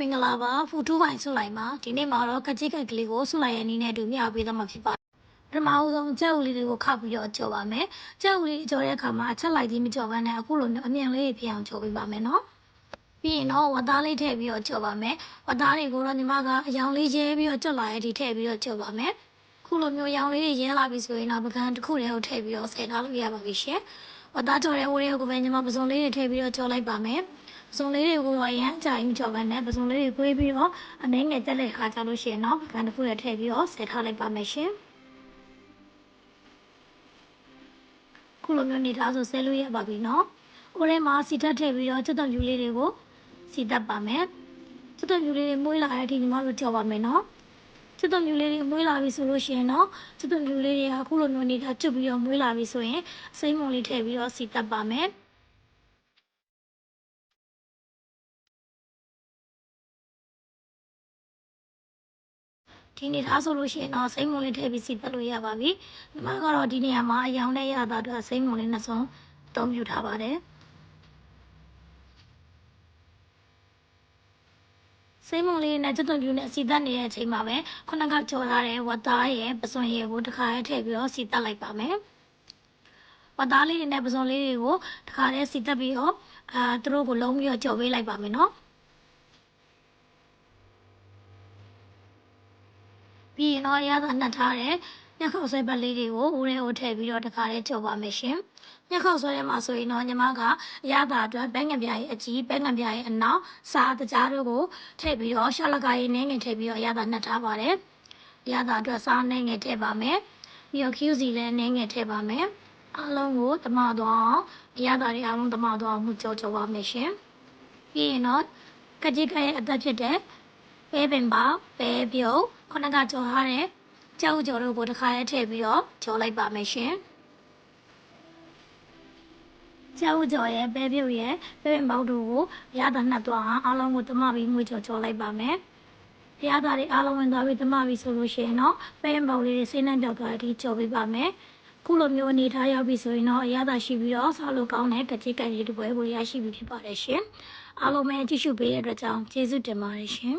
မင်္ဂလာပါဖူတူးပိုင်ဆုလိုက်ပါဒီနေ့မှာတော့ကကြိကက်ကလေးကိုဆုလိုက်ရဲ့အနေနဲ့အတူမျှပေးသွားမှာဖြစ်ပါတယ်ပထမဦးဆုံးကြက်ဦးလေးတွေကိုခောက်ပြီးတော့ကြော်ပါမယ်ကြက်ဦးလေးကြော်တဲ့အခါမှာအချက်လိုက်သေးမကြော်ဘဲနဲ့အခုလိုမျိုးအမြန်လေးဖြစ်အောင်ကြော်ပေးပါမယ်နော်ပြီးရင်တော့ဝတ်သားလေးထည့်ပြီးတော့ကြော်ပါမယ်ဝတ်သားတွေကိုတော့ညီမကအယောင်လေးရဲပြီးတော့ကြော်လာရဲ့ဒီထည့်ပြီးတော့ကြော်ပါမယ်ခုလိုမျိုးရောင်လေးတွေရဲလာပြီဆိုရင်တော့ပကံတစ်ခုတည်းကိုထည့်ပြီးတော့ဆယ်ထားလို့ရပါပြီရှင်ဝတ်သားကြော်တဲ့ဟိုတွေကိုပဲညီမပစုံလေးတွေထည့်ပြီးတော့ကြော်လိုက်ပါမယ်ပ စုံလေးတွေကိုတော့အရမ်းအကြိုက်ကြော်ပါနဲ့ပစုံလေးတွေကွေးပြီးတော့အနှဲငယ်တက်တဲ့ခါကြလို့ရှိရင်တော့ပကံတစ်ခုတည်းထည့်ပြီးတော့ဆယ်ထားလိုက်ပါမယ်ရှင်ခုလိုမျိုးနေသားဆိုဆဲလို့ရပါပြီနော်။ဦးထဲမှာစီတက်ထည့်ပြီးတော့ကျွတ်တော်ယူလေးတွေကိုစီတက်ပါမယ်။ကျွတ်တော်ယူလေးတွေမွေးလာတဲ့အထိညီမတို့ကြော်ပါမယ်နော်။ကျွတ်တော်ယူလေးတွေမွေးလာပြီဆိုလို့ရှိရင်တော့ကျွတ်တော်ယူလေးတွေကခုလိုမျိုးနေသားကျွတ်ပြီးတော့မွေးလာပြီဆိုရင်စိမ့်မုံလေးထည့်ပြီးတော့စီတက်ပါမယ်။ ဒီနေ့သားဆိုလို့ရှိရင်တော့စိမ့်မုံလေးထည့်ပြီးစီတက်လို့ရပါပြီ။ဒီမှာကတော့ဒီနေရာမှာအယောင်နဲ့ရတာအတွက်စိမ့်မုံလေးနှစ်စုံအသုံးပြုထားပါတယ်။စိမ့်မုံလေးနဲ့ကျွတ်တွန်ပြူနဲ့စီတက်နေတဲ့အချိန်မှာပဲခုနကကြော်ထားတဲ့ဝတ်သားရဲ့ပစွန်ရည်ကိုတစ်ခါရဲထည့်ပြီးတော့စီတက်လိုက်ပါမယ်။ဝတ်သားလေးတွေနဲ့ပစွန်လေးတွေကိုတစ်ခါရဲစီတက်ပြီးတော့အာသူတို့ကိုလုံးပြီးတော့ကြော်ပေးလိုက်ပါမယ်နော်။ ပြီးရင်တော့ရသာနှက်ထားတဲ့ညခောက်ဆွဲပတ်လေးတွေကိုဦးထဲကိုထည့်ပြီးတော့တခါလေးကြော်ပါမယ်ရှင်။ညခောက်ဆွဲထဲမှာဆိုရင်တော့ညီမကအရသာအတွက်ဘဲငံပြားရဲ့အကြီးဘဲငံပြားရဲ့အနောက်စားတကြားတို့ကိုထည့်ပြီးတော့ရှော့လကရဲ့နင်းငယ်ထည့်ပြီးတော့အရသာနှက်ထားပါတယ်။အရသာအတွက်စားနင်းငယ်ထည့်ပါမယ်။ပြီးတော့ QC လည်းနင်းငယ်ထည့်ပါမယ်။အားလုံးကိုတမသွားအောင်အရသာတွေအားလုံးတမသွားအောင်ကြော်ကြော်ပါမယ်ရှင်။ပြီးရင်တော့ကကြီးကရဲ့အသက်ဖြစ်တဲ့ ပဲပင်ပါပဲပြုတ်ခုနကကြော်ထားတဲ့ကြောက်ကြော်တို့ကိုတစ်ခါရဲထည့်ပြီးတော့ကြော်လိုက်ပါမယ်ရှင်ကြောက်ကြော်ရဲ့ပဲပြုတ်ရဲ့ပဲပင်ပေါက်တို့ကိုရတာနှက်သွားအောင်အားလုံးကိုတမပြီးငွေကြော်ကြော်လိုက်ပါမယ်ရတာတွေအားလုံးဝင်သွားပြီးတမပြီးဆိုလို့ရှိရင်တော့ပဲပင်ပေါက်လေးတွေစိမ့်နှံ့ပြောက်သွားပြီးကြော်ပေးပါမယ်ခုလိုမျိုးအနေထားရောက်ပြီဆိုရင်တော့အရသာရှိပြီးတော့ဆောက်လို့ကောင်းတဲ့ကတိကန်ရီတပွဲကိုရရှိပြီဖြစ်ပါတယ်ရှင်အားလုံးပဲကြည့်ရှုပေးတဲ့အတွက်ကြောင့်ကျေးဇူးတင်ပါတယ်ရှင်